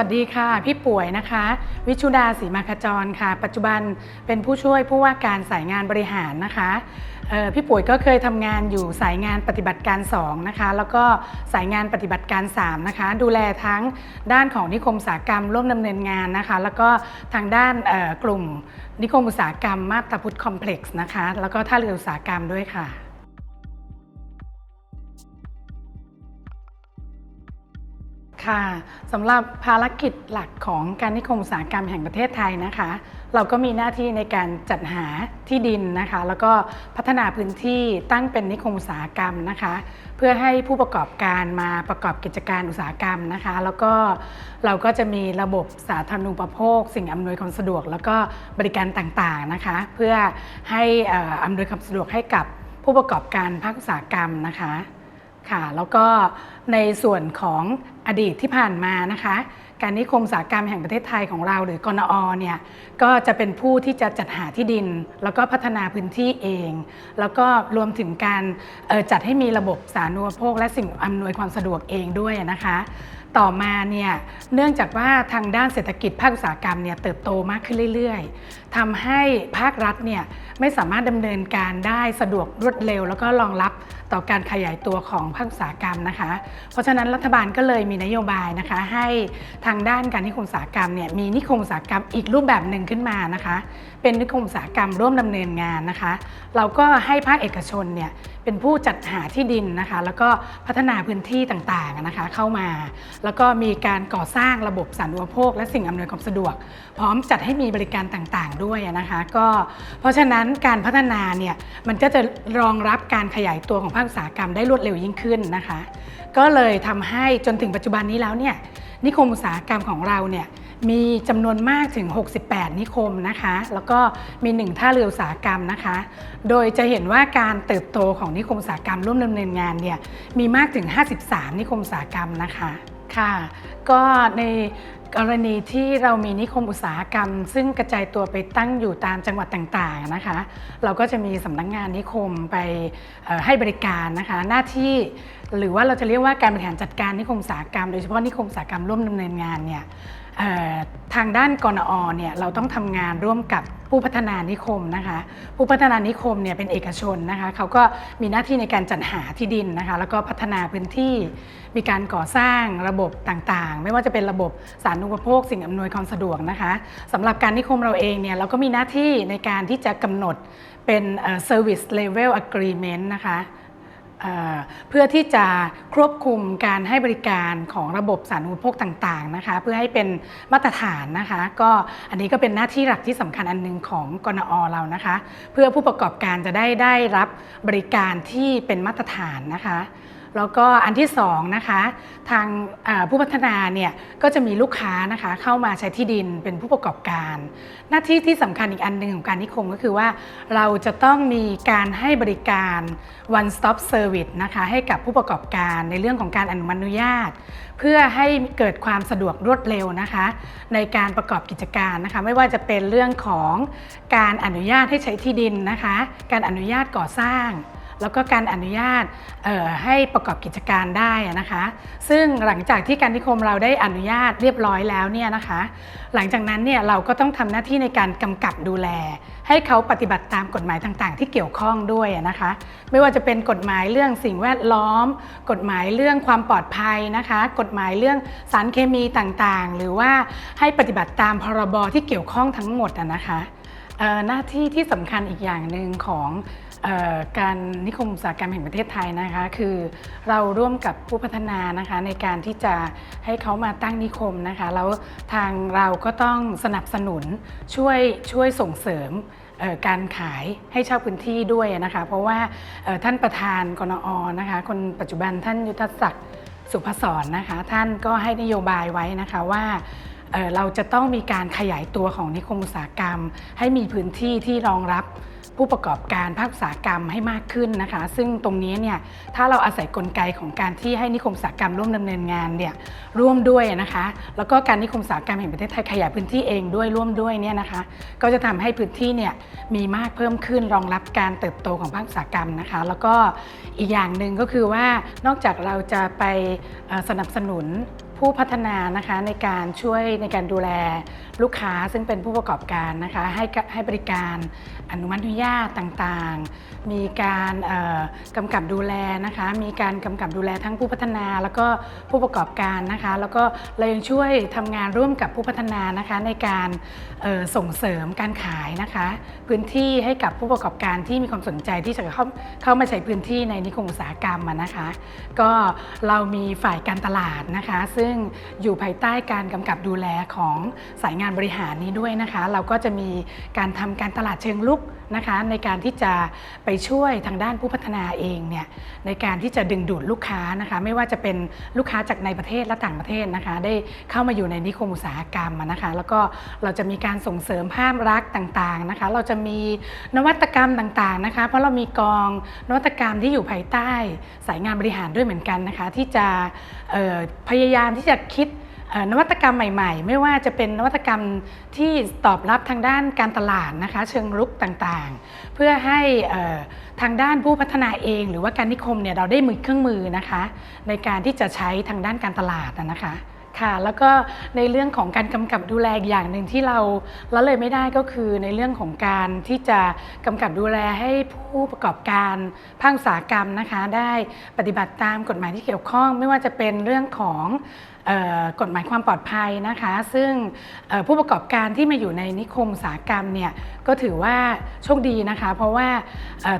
สวัสดีค่ะ พี่ป่วยนะคะ วิชุดาศรีมาคจรค่ะ ปัจจุบันเป็นผู้ช่วยผู้ว่าการสายงานบริหารนะคะพี่ป่วยก็เคยทำงานอยู่สายงานปฏิบัติการ2นะคะแล้วก็สายงานปฏิบัติการ3นะคะดูแลทั้งด้านของนิคมอุตสาหกรรมร่วมดำเนินงานนะคะ แล้วก็ทางด้านกลุ่มนิคมอุตสาหกรรมมาบตาพุทธคอมเพล็กซ์นะคะแล้วก็ท่าเรืออุตสาหกรรมด้วยค่ะ ค่ะสำหรับภารกิจหลักของการนิคมอุตสาหกรรมแห่งประเทศไทยนะคะ เราก็มีหน้าที่ในการจัดหาที่ดินนะคะ แล้วก็พัฒนาพื้นที่ตั้งเป็นนิคมอุตสาหกรรมนะคะ เพื่อให้ผู้ประกอบการมาประกอบกิจการอุตสาหกรรมนะคะ แล้วก็เราก็จะมีระบบสาธารณูปโภค สิ่งอำนวยความสะดวก แล้วก็บริการต่างๆนะคะ เพื่อให้อ่ออำนวยความสะดวกให้กับผู้ประกอบการภาคอุตสาหกรรมนะคะ ค่ะ แล้วก็ในส่วนของอดีตที่ผ่านมานะคะ การนิคมอุตสาหกรรมแห่งประเทศไทยของเรา หรือกนอเนี่ยก็จะเป็นผู้ที่จะจัดหาที่ดิน แล้วก็พัฒนาพื้นที่เอง แล้วก็รวมถึงการจัดให้มีระบบสาธารณูปโภค และสิ่งอำนวยความสะดวกเองด้วยนะคะ ต่อมาเนี่ยเนื่องจากว่าทางด้านเศรษฐกิจภาคอุตสาหกรรมเนี่ยเติบโตมากขึ้นเรื่อยๆทำให้ภาครัฐเนี่ยไม่สามารถดำเนินการได้สะดวกรวดเร็ว แล้วก็รองรับต่อการขยายตัวของภาคอุตสาหกรรมนะคะ เพราะฉะนั้นรัฐบาลก็เลยมีนโยบายนะคะให้ทางด้านการนิคมอุตสาหกรรมเนี่ยมีนิคมอุตสาหกรรมอีกรูปแบบหนึ่งขึ้นมานะคะ เป็นนิคมอุตสาหกรรมร่วมดำเนินงานนะคะ เราก็ให้ภาคเอกชนเนี่ย เป็นผู้จัดหาที่ดินนะคะ แล้วก็พัฒนาพื้นที่ต่างๆนะคะ เข้ามา แล้วก็มีการก่อสร้างระบบสาธารณูปโภค และสิ่งอำนวยความสะดวก พร้อมจัดให้มีบริการต่างๆ ด้วยนะคะ ก็เพราะฉะนั้นการพัฒนาเนี่ยมันก็จะรองรับการขยายตัวของภาคอุตสาหกรรมได้รวดเร็วยิ่งขึ้นนะคะ ก็เลยทำให้จนถึงปัจจุบันนี้แล้วเนี่ยนิคมอุตสาหกรรมของเราเนี่ย มีจำนวนมากถึง 68 นิคมนะคะ แล้วก็มีหนึ่งท่าเรืออุตสาหกรรมนะคะ โดยจะเห็นว่าการเติบโตของนิคมอุตสาหกรรมร่วมดำเนินงานเนี่ยมีมากถึง 53 นิคมอุตสาหกรรมนะคะค่ะ ก็ในกรณีที่เรามีนิคมอุตสาหกรรม ซึ่งกระจายตัวไปตั้งอยู่ตามจังหวัดต่างๆนะคะ เราก็จะมีสำนักงงานนิคมไปให้บริการนะคะ หน้าที่หรือว่าเราจะเรียกว่าการบริหารจัดการนิคมอุตสาหกรรม โดยเฉพาะนิคมอุตสาหกรรมร่วมดำเนินงานเนี่ย ทางด้านกนอเนี่ยเราต้องทำงานร่วมกับผู้พัฒนานิคมนะคะ ผู้พัฒนานิคมเนี่ยเป็นเอกชนนะคะเขาก็มีหน้าที่ในการจัดหาที่ดินนะคะ แล้วก็พัฒนาพื้นที่มีการก่อสร้างระบบต่างๆ ไม่ว่าจะเป็นระบบสาธารณูปโภค สิ่งอำนวยความสะดวกนะคะสำหรับการนิคมเราเองเนี่ยเราก็มีหน้าที่ในการที่จะกำหนดเป็น service level agreement นะคะ เพื่อที่จะควบคุมการให้บริการของระบบสารณูปโภคต่างๆนะคะ เพื่อให้เป็นมาตรฐานนะคะ ก็อันนี้ก็เป็นหน้าที่หลักที่สำคัญอันหนึงของกนอเรานะคะ เพื่อผู้ประกอบการจะได้ได้รับบริการที่เป็นมาตรฐานนะคะ แล้วก็อันที่สองนะคะทางผู้พัฒนาเนี่ยก็จะมีลูกค้านะคะเข้ามาใช้ที่ดินเป็นผู้ประกอบการ หน้าที่ที่สำคัญอีกอันหนึ่งของการนิคมก็คือว่า เราจะต้องมีการให้บริการ one stop service นะคะให้กับผู้ประกอบการในเรื่องของการอนุมัติอนุญาต เพื่อให้เกิดความสะดวกรวดเร็วนะคะ ในการประกอบกิจการนะคะไม่ว่าจะเป็นเรื่องของการอนุญาตให้ใช้ที่ดินนะคะ การอนุญาตก่อสร้าง แล้วก็การอนุญาตให้ประกอบกิจการได้นะคะ ซึ่งหลังจากที่การนิคมเราได้อนุญาตเรียบร้อยแล้วเนี่ยนะคะ หลังจากนั้นเนี่ยเราก็ต้องทำหน้าที่ในการกำกับดูแล ให้เขาปฏิบัติตามกฎหมายต่างๆ ที่เกี่ยวข้องด้วยนะคะ ไม่ว่าจะเป็นกฎหมายเรื่องสิ่งแวดล้อม กฎหมายเรื่องความปลอดภัยนะคะ กฎหมายเรื่องสารเคมีต่างๆ หรือว่าให้ปฏิบัติตามพรบที่เกี่ยวข้องทั้งหมดนะคะหน้าที่ที่สำคัญอีกอย่างหนึ่งของ การนิคมอุตสาหกรรมแห่งประเทศไทยนะคะ คือเราร่วมกับผู้พัฒนานะคะในการที่จะให้เขามาตั้งนิคมนะคะ แล้วทางเราก็ต้องสนับสนุนช่วยช่วยส่งเสริมการขายให้ช่าพื้นที่ด้วยนะคะ เพราะว่าท่านประธานกนอนะคะ คนปัจจุบันท่านยุทธศักดิ์สุภศรนะคะ ท่านก็ให้นโยบายไว้นะคะว่า เราจะต้องมีการขยายตัวของนิคมอุตสาหกรรม ให้มีพื้นที่ที่รองรับผู้ประกอบการภาคอุตสาหกรรมให้มากขึ้นนะคะ ซึ่งตรงนี้เนี่ยถ้าเราอาศัยกลไกของการที่ให้นิคมอุตสาหกรรมร่วมดำเนินงานเนี่ยร่วมด้วยนะคะ แล้วก็การนิคมอุตสาหกรรมแห่งประเทศไทยขยายพื้นที่เองด้วยร่วมด้วยเนี่ยนะคะ ก็จะทำให้พื้นที่เนี่ยมีมากเพิ่มขึ้นรองรับการเติบโตของภาคอุตสาหกรรมนะคะ แล้วก็อีกอย่างหนึ่งก็คือว่านอกจากเราจะไปสนับสนุน ผู้พัฒนานะคะในการช่วยในการดูแลลูกค้าซึ่งเป็นผู้ประกอบการนะคะให้ให้บริการอนุมัติอนุญาตต่างๆ มีการกำกับดูแลนะคะ มีการกำกับดูแลทั้งผู้พัฒนาแล้วก็ผู้ประกอบการนะคะ แล้วก็เรายังช่วยทำงานร่วมกับผู้พัฒนานะคะในการส่งเสริมการขายนะคะ พื้นที่ให้กับผู้ประกอบการที่มีความสนใจที่จะเข้าเข้ามาใช้พื้นที่ในนิคมอุตสาหกรรมนะคะ ก็เรามีฝ่ายการตลาดนะคะ ซึ่งอยู่ภายใต้การกำกับดูแลของสายงานบริหารนี้ด้วยนะคะ เราก็จะมีการทำการตลาดเชิงลุก นะคะในการที่จะไปช่วยทางด้านผู้พัฒนาเองเนี่ยในการที่จะดึงดูดลูกค้านะคะไม่ว่าจะเป็นลูกค้าจากในประเทศและต่างประเทศนะคะ ได้เข้ามาอยู่ในนิคมอุตสาหกรรมนะคะแล้วก็เราจะมีการส่งเสริมภาพลักษณ์ต่างๆนะคะ เราจะมีนวัตกรรมต่างๆนะคะ เพราะเรามีกองนวัตกรรมที่อยู่ภายใต้สายงานบริหารด้วยเหมือนกันนะคะ ที่จะพยายามที่จะคิด นวัตกรรมใหม่ๆ ไม่ว่าจะเป็นนวัตกรรมที่ตอบรับทางด้านการตลาดนะคะเชิงรุกต่างๆ เพื่อให้ทางด้านผู้พัฒนาเอง หรือว่าการนิคมเนี่ยเราได้มือเครื่องมือนะคะในการที่จะใช้ทางด้านการตลาดนะคะค่ะแล้วก็ในเรื่องของการกำกับดูแลอย่างหนึ่งที่เราละเลยไม่ได้ก็คือในเรื่องของการที่จะกำกับดูแลให้ผู้ประกอบการภาคอุตสาหกรรมนะคะ ได้ปฏิบัติตามกฎหมายที่เกี่ยวข้อง ไม่ว่าจะเป็นเรื่องของ กฎหมายความปลอดภัยนะคะ ซึ่งผู้ประกอบการที่มาอยู่ในนิคมอุตสาหกรรมเนี่ย ก็ถือว่าโชคดีนะคะ เพราะว่า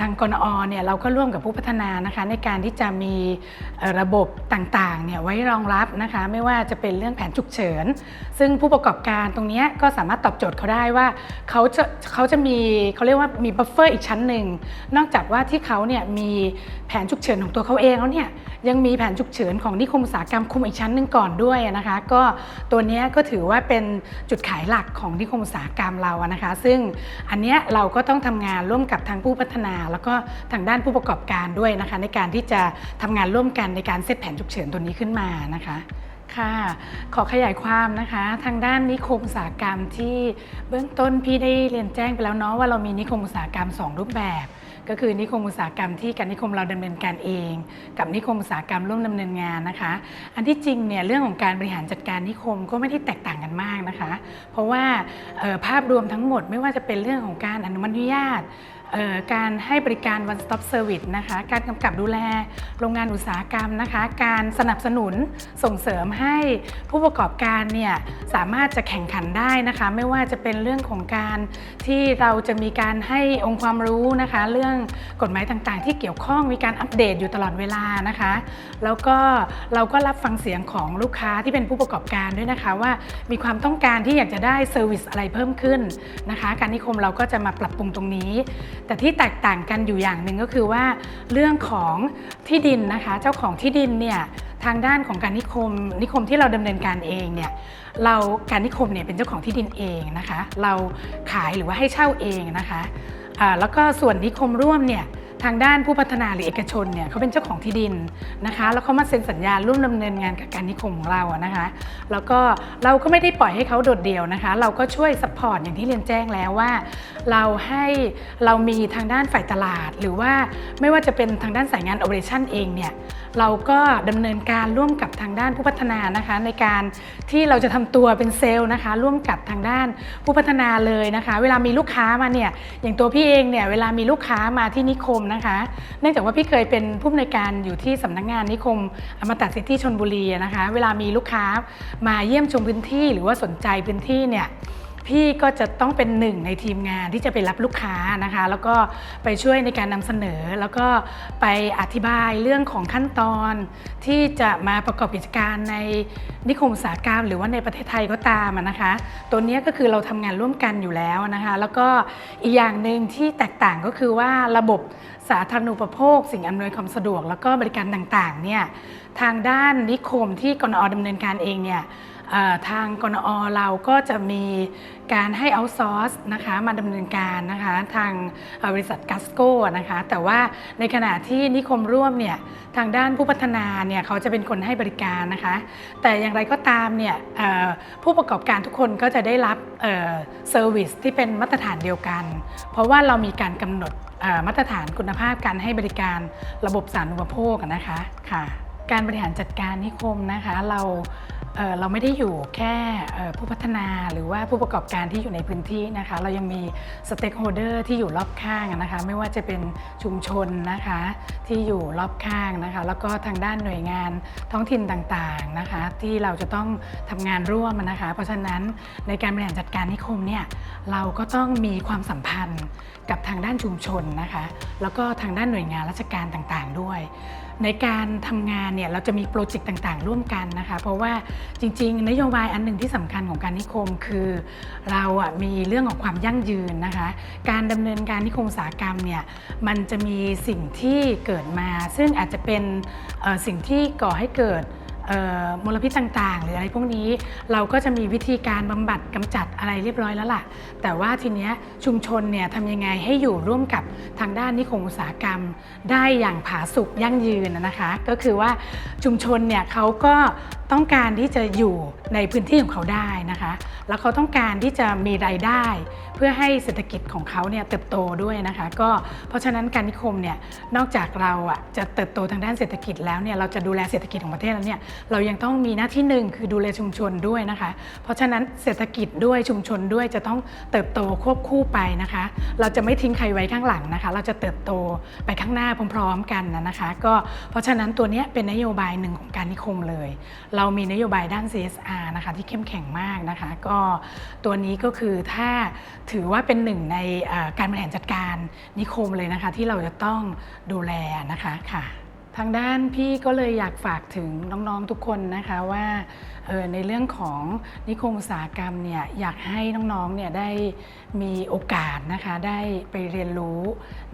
ทางกนอเนี่ยเราก็ร่วมกับผู้พัฒนานะคะ ในการที่จะมีระบบต่างๆเนี่ยไว้รองรับนะคะ ไม่ว่าจะเป็นเรื่องแผนฉุกเฉิน ซึ่งผู้ประกอบการตรงนี้ก็สามารถตอบโจทย์เขาได้ว่าเขาจะเขาจะมีเขาเรียกว่ามีบัฟเฟอร์อีกชั้นหนึ่งนอกจากว่าที่เขาเนี่ยมีแผนฉุกเฉินของตัวเขาเองแล้วเนี่ยยังมีแผนฉุกเฉินของนิคมอุตสาหกรรมคุมอีกชั้นหนึ่งก่อนด้วยนะคะ ก็ตัวนี้ก็ถือว่าเป็นจุดขายหลักของนิคมอุตสาหกรรมเราอะนะคะ ซึ่งอันนี้เราก็ต้องทำงานร่วมกับทางผู้พัฒนา แล้วก็ทางด้านผู้ประกอบการด้วยนะคะ ในการที่จะทำงานร่วมกันในการเซตแผนฉุกเฉินตัวนี้ขึ้นมานะคะค่ะขอขยายความนะคะ ทางด้านนิคมอุตสาหกรรมที่เบื้องต้นพี่ได้เรียนแจ้งไปแล้วเนาะว่าเรามีนิคมอุตสาหกรรม 2 รูปแบบ ก็คือนิคมอุตสาหกรรมที่การนิคมเราดำเนินการเอง กับนิคมอุตสาหกรรมร่วมดำเนินงานนะคะ อันที่จริงเนี่ยเรื่องของการบริหารจัดการนิคมก็ไม่ได้แตกต่างกันมากนะคะ เพราะว่าภาพรวมทั้งหมดไม่ว่าจะเป็นเรื่องของการอนุมัติอนุญาต การให้บริการ one stop service นะคะ การกำกับดูแลโรงงานอุตสาหกรรมนะคะ การสนับสนุนส่งเสริมให้ผู้ประกอบการเนี่ยสามารถจะแข่งขันได้นะคะ ไม่ว่าจะเป็นเรื่องของการที่เราจะมีการให้องค์ความรู้นะคะ เรื่องกฎหมายต่างๆ ที่เกี่ยวข้องมีการอัปเดตอยู่ตลอดเวลานะคะ แล้วก็เราก็รับฟังเสียงของลูกค้าที่เป็นผู้ประกอบการด้วยนะคะว่ามีความต้องการที่อยากจะได้เซอร์วิสอะไรเพิ่มขึ้นนะคะ การนิคมเราก็จะมาปรับปรุงตรงนี้แต่ที่แตกต่างกันอยู่อย่างหนึ่งก็คือว่าเรื่องของที่ดินนะคะ เจ้าของที่ดินเนี่ยทางด้านของการนิคมนิคมที่เราดำเนินการเองเนี่ยเราการนิคมเนี่ยเป็นเจ้าของที่ดินเองนะคะ เราขายหรือว่าให้เช่าเองนะคะแล้วก็ส่วนนิคมร่วมเนี่ย ทางด้านผู้พัฒนาหรือเอกชนเนี่ยเขาเป็นเจ้าของที่ดินนะคะ แล้วเขามาเซ็นสัญญาร่วมดำเนินงานกับการนิคมของเราอะนะคะ แล้วก็เราก็ไม่ได้ปล่อยให้เขาโดดเดี่ยวนะคะ เราก็ช่วยสปอร์ตอย่างที่เรียนแจ้งแล้วว่า เราให้เรามีทางด้านฝ่ายตลาด หรือว่าไม่ว่าจะเป็นทางด้านสายงานโอเปอเรชั่นเองเนี่ย เราก็ดำเนินการร่วมกับทางด้านผู้พัฒนานะคะ ในการที่เราจะทำตัวเป็นเซลล์นะคะ ร่วมกับทางด้านผู้พัฒนาเลยนะคะ เวลามีลูกค้ามาเนี่ยอย่างตัวพี่เองเนี่ยเวลามีลูกค้ามาที่นิคมนะคะ เนื่องจากว่าพี่เคยเป็นผู้อำนวยการอยู่ที่สำนักงานนิคมอมตะซิตี้ชนบุรีนะคะ เวลามีลูกค้ามาเยี่ยมชมพื้นที่หรือว่าสนใจพื้นที่เนี่ย พี่ก็จะต้องเป็นหนึ่งในทีมงานที่จะไปรับลูกค้านะคะ แล้วก็ไปช่วยในการนำเสนอ แล้วก็ไปอธิบายเรื่องของขั้นตอนที่จะมาประกอบกิจการในนิคมอุตสาหกรรม หรือว่าในประเทศไทยก็ตามนะคะ ตัวนี้ก็คือเราทำงานร่วมกันอยู่แล้วนะคะ แล้วก็อีกอย่างหนึ่งที่แตกต่างก็คือว่าระบบสาธารณูปโภค สิ่งอำนวยความสะดวก แล้วก็บริการต่างๆเนี่ยทางด้านนิคมที่กนอดำเนินการเองเนี่ย ทางกนอเราก็จะมีการให้เอาซอร์สนะคะมาดำเนินการนะคะทางบริษัทกัสโกนะคะแต่ว่าในขณะที่นิคมร่วมเนี่ยทางด้านผู้พัฒนาเนี่ยเขาจะเป็นคนให้บริการนะคะ แต่อย่างไรก็ตามเนี่ยผู้ประกอบการทุกคนก็จะได้รับเซอร์วิสที่เป็นมาตรฐานเดียวกัน เพราะว่าเรามีการกำหนดมาตรฐานคุณภาพการให้บริการระบบสารณูปโภคนะคะค่ะการบริหารจัดการนิคมนะคะ เรา เราไม่ได้อยู่แค่ผู้พัฒนาหรือว่าผู้ประกอบการที่อยู่ในพื้นที่นะคะ เรายังมีสเต็กโฮเดอร์ที่อยู่รอบข้างนะคะ ไม่ว่าจะเป็นชุมชนนะคะที่อยู่รอบข้างนะคะ แล้วก็ทางด้านหน่วยงานท้องถิ่นต่างๆนะคะ ที่เราจะต้องทำงานร่วมนะคะ เพราะฉะนั้นในการบริหารจัดการนิคมเนี่ยเราก็ต้องมีความสัมพันธ์กับทางด้านชุมชนนะคะ แล้วก็ทางด้านหน่วยงานราชการต่างๆ ด้วย ในการทำงานเนี่ยเราจะมีโปรเจกต์ต่างๆ ร่วมกันนะคะ เพราะว่าจริง ๆ นโยบายอันหนึ่งที่สำคัญของการนิคมคือ เราอะมีเรื่องของความยั่งยืนนะคะ การดำเนินการนิคมอุตสาหกรรมเนี่ยมันจะมีสิ่งที่เกิดมา ซึ่งอาจจะเป็นสิ่งที่ก่อให้เกิด มลพิษต่างๆ หรืออะไรพวกนี้เราก็จะมีวิธีการบำบัดกำจัดอะไรเรียบร้อยแล้วล่ะ แต่ว่าทีเนี้ยชุมชนเนี่ยทำยังไงให้อยู่ร่วมกับทางด้านนิคมอุตสาหกรรม ได้อย่างผาสุกยั่งยืนนะคะ ก็คือว่าชุมชนเนี่ยเขาก็ ต้องการที่จะอยู่ในพื้นที่ของเขาได้นะคะ แล้วเขาต้องการที่จะมีรายได้ เพื่อให้เศรษฐกิจของเขาเนี่ยเติบโตด้วยนะคะ ก็เพราะฉะนั้นการนิคมเนี่ยนอกจากเราอะจะเติบโตทางด้านเศรษฐกิจแล้วเนี่ยเราจะดูแลเศรษฐกิจของประเทศแล้วเนี่ยเรายังต้องมีหน้าที่หนึ่งคือดูแลชุมชนด้วยนะคะ เพราะฉะนั้นเศรษฐกิจด้วยชุมชนด้วยจะต้องเติบโตควบคู่ไปนะคะ เราจะไม่ทิ้งใครไว้ข้างหลังนะคะ เราจะเติบโตไปข้างหน้าพร้อม ๆ กันนะคะ ก็เพราะฉะนั้นตัวนี้เป็นนโยบายหนึ่งของการนิคมเลย เราามีนโยบายด้าน CSR นะคะที่เข้มแข็งมากนะคะ ก็ตัวนี้ก็คือถ้าถือว่าเป็นหนึ่งในการบริหารจัดการนิคมเลยนะคะ ที่เราจะต้องดูแลนะคะค่ะ ทางด้านพี่ก็เลยอยากฝากถึงน้องๆทุกคนนะคะว่า ในเรื่องของนิคมอุตสาหกรรมเนี่ยอยากให้น้องๆเนี่ยได้มีโอกาสนะคะได้ไปเรียนรู้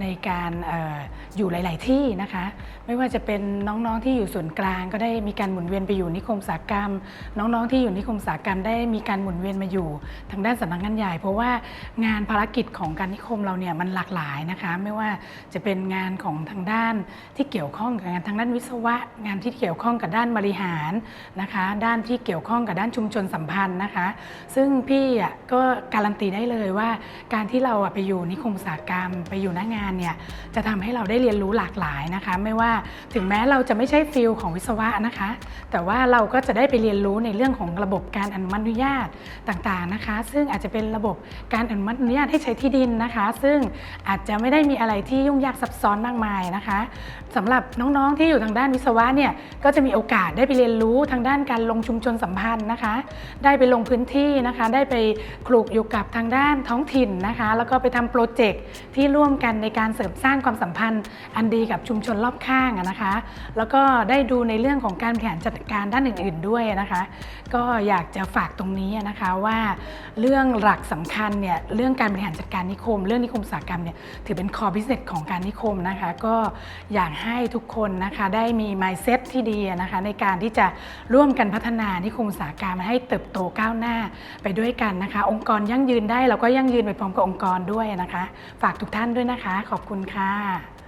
ในการอออยู่หลาย ๆ ที่นะคะ ไม่ว่าจะเป็นน้องๆที่อยู่ส่วนกลางก็ได้มีการหมุนเวียนไปอยู่นิคมอุตสาหกรรม น้องๆที่อยู่นิคมอุตสาหกรรมได้มีการหมุนเวียนมาอยู่ทางด้านสำนักงานใหญ่ เพราะว่างานภารกิจของการนิคมเราเนี่ยมันหลากหลายนะคะไม่ว่าจะเป็นงานของทางด้านที่เกี่ยวข้องกับงานทางด้านวิศวะ งานที่เกี่ยวข้องกับด้านบริหารนะคะ ด้านที่เกี่ยวข้องกับด้านชุมชนสัมพันธ์นะคะ ซึ่งพี่ก็การันตีได้เลยว่า การที่เราไปอยู่นิคมอุตสาหกรรม ไปอยู่หน้างานเนี่ยจะทำให้เราได้เรียนรู้หลากหลายนะคะ ไม่ว่าถึงแม้เราจะไม่ใช่ฟิลของวิศวะนะคะ แต่ว่าเราก็จะได้ไปเรียนรู้ในเรื่องของระบบการอนุมัติอนุญาตต่างๆนะคะ ซึ่งอาจจะเป็นระบบการอนุมัติอนุญาตให้ใช้ที่ดินนะคะ ซึ่งอาจจะไม่ได้มีอะไรที่ยุ่งยากซับซ้อนมากมายนะคะสำหรับน้องๆที่อยู่ทางด้านวิศวะเนี่ยก็จะมีโอกาสได้ไปเรียนรู้ทางด้านการลงชุมชนสัมพันธ์นะคะ ได้ไปลงพื้นที่นะคะ ได้ไปคลุกอยู่กับทางด้านท้องถิ่นนะคะ แล้วก็ไปทำโปรเจกต์ที่ร่วมกันในการเสริมสร้างความสัมพันธ์อันดีกับชุมชนรอบข้างนะคะ แล้วก็ได้ดูในเรื่องของการบริหารจัดการด้านอื่น ๆด้วยนะคะ ก็อยากจะฝากตรงนี้นะคะว่า เรื่องหลักสำคัญเนี่ยเรื่องการบริหารจัดการนิคม เรื่องนิคมอุตสาหกรรมเนี่ยถือเป็น core business ของการนิคมนะคะ ก็อยากให้ทุกคนนะคะได้มี mindset ที่ดีนะคะในการที่จะร่วมกันพัฒนานิคมอุตสาหกรรมให้เติบโตก้าวหน้าไปด้วยกันนะคะ องค์กรยั่งยืนได้เราก็ยั่งยืนไปพร้อมกับองค์กรด้วยนะคะ ฝากทุกท่านด้วยนะคะ ขอบคุณค่ะ